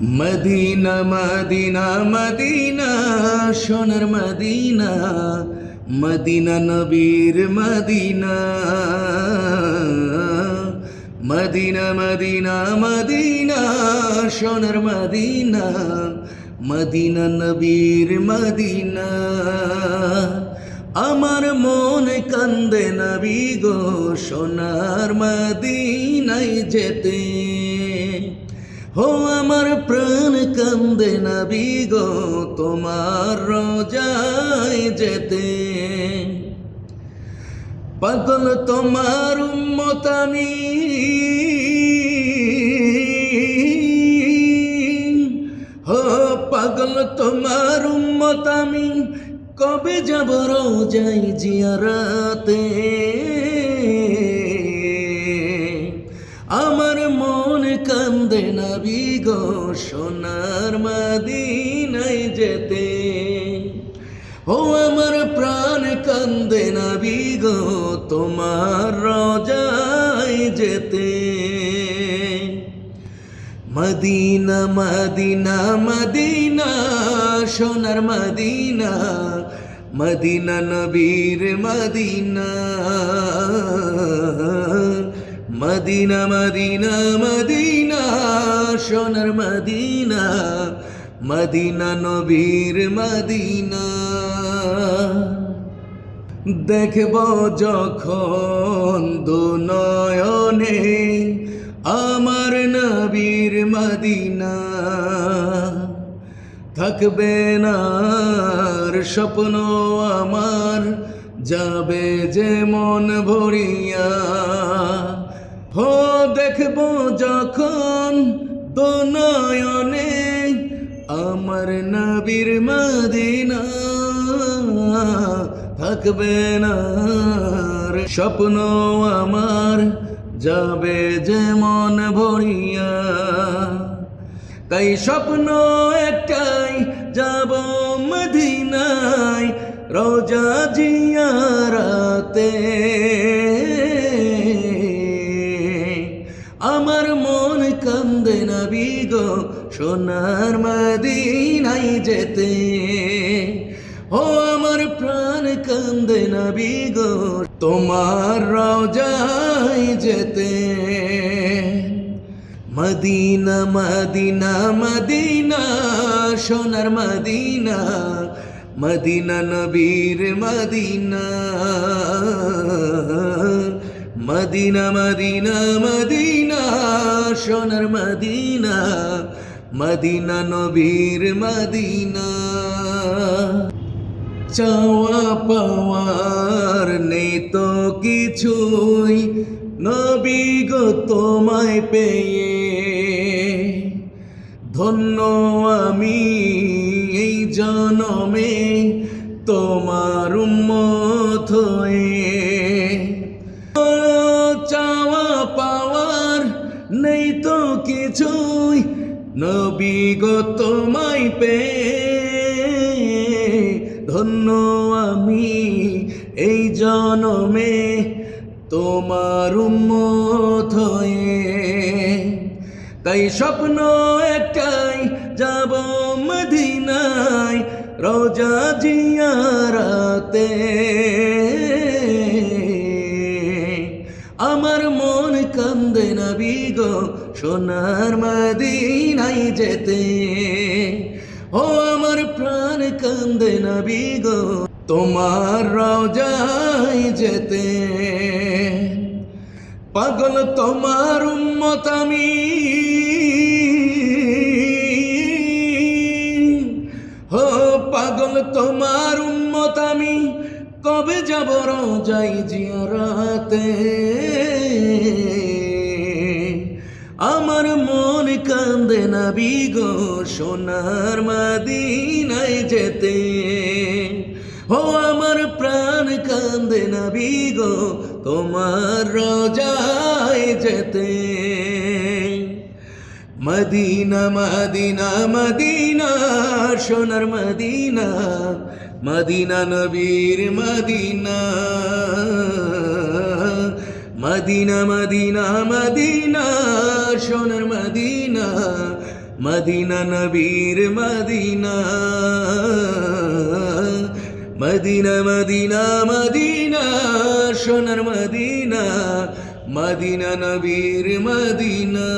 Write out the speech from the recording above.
Medina Medina Medina, সোনার Medina Medina নবীর Medina Medina Medina Medina, সোনার মদিনা মদিনা নবীর মদিনা। আমার মন কান্দে নবী গো, সোনার মদিনায় যেতে। হো আমার প্রাণ কান্দে নবী গো, তোমার রোজায় যেতে। পাগল তোমার উম্মত আমি। হো পাগল তোমার উম্মত আমি, কবে যাব রোজাই জিয়ারাতে? কান্দে নবী গো, সোনার মদিনায় যেতে। ও আমার প্রাণ কান্দে নবী গো, তোমার রোজায় যেতে। মদিনা মদিনা মদিনা, সোনার মদিনা মদিনা নবীর মদিনা। মদিনা মদিনা মদিনা, সোনার মদিনা মদিনা নবীর মদিনা। দেখব যখন দু নয়নে আমার নবীর মদিনা। থাকবে না স্বপ্ন আমার, যাবে যে মন ভরিয়া। দেখব যখন নয়নে আমার নবীর মদিনা থাকবে না। স্বপ্ন আমার যাবে যে মন ভরিয়া। তাই স্বপ্ন একটাই, যাব মদিনায় রোজা জিয়ারাতে। আমার মন কান্দে নবী গো সোনার মদিনায় যেতে। ও আমার প্রাণ কান্দে নবী গো তোমার রোজায় যেতে। মদিনা মদিনা মদিনা, সোনার মদিনা মদিনা নবীর মদিনা। মদিনা মদিনা মদিনা সোনার মদিনা মদিনা নবীর মদিনা। চাওয়া পাওয়ার নেই তো কিছুই, নবী গো তোমায় পেয়ে। ধন্য আমি এই জনমে তোমার উম্মত হয়ে। নেই তো কিছুই। নবী গো, তোমায় পেয়ে ধন্য আমি এই জনমে তোমার উম্মত হয়ে। তাই স্বপ্ন একটাই, যাব মদিনায় রোজা জিয়ারাতে। কান্দে নবী গো, সোনার মদিনায় যেতে। ও আমার প্রাণ কান্দে নবী গো, তোমার রোজায় যেতে। পাগল তোমার উম্মত আমি। হো পাগল তোমার উম্মত আমি, কবে যাব রোজাই জিয়ারাতে? আমার মন কান্দে নবী গো, সোনার মদিনায় যেতে। ও আমার প্রাণ কান্দে নবী বিগো তোমার রোজায় যেতে। মদিনা মদিনা মদিনা, সোনার মদিনা মদিনা নবীর মদিনা। মদিনা মদিনা মদিনা, সোনার মদিনা মদিনা নবীর মদিনা মদিনা মদিনা মদিনা, সোনার মদিনা মদিনা নবীর মদিনা।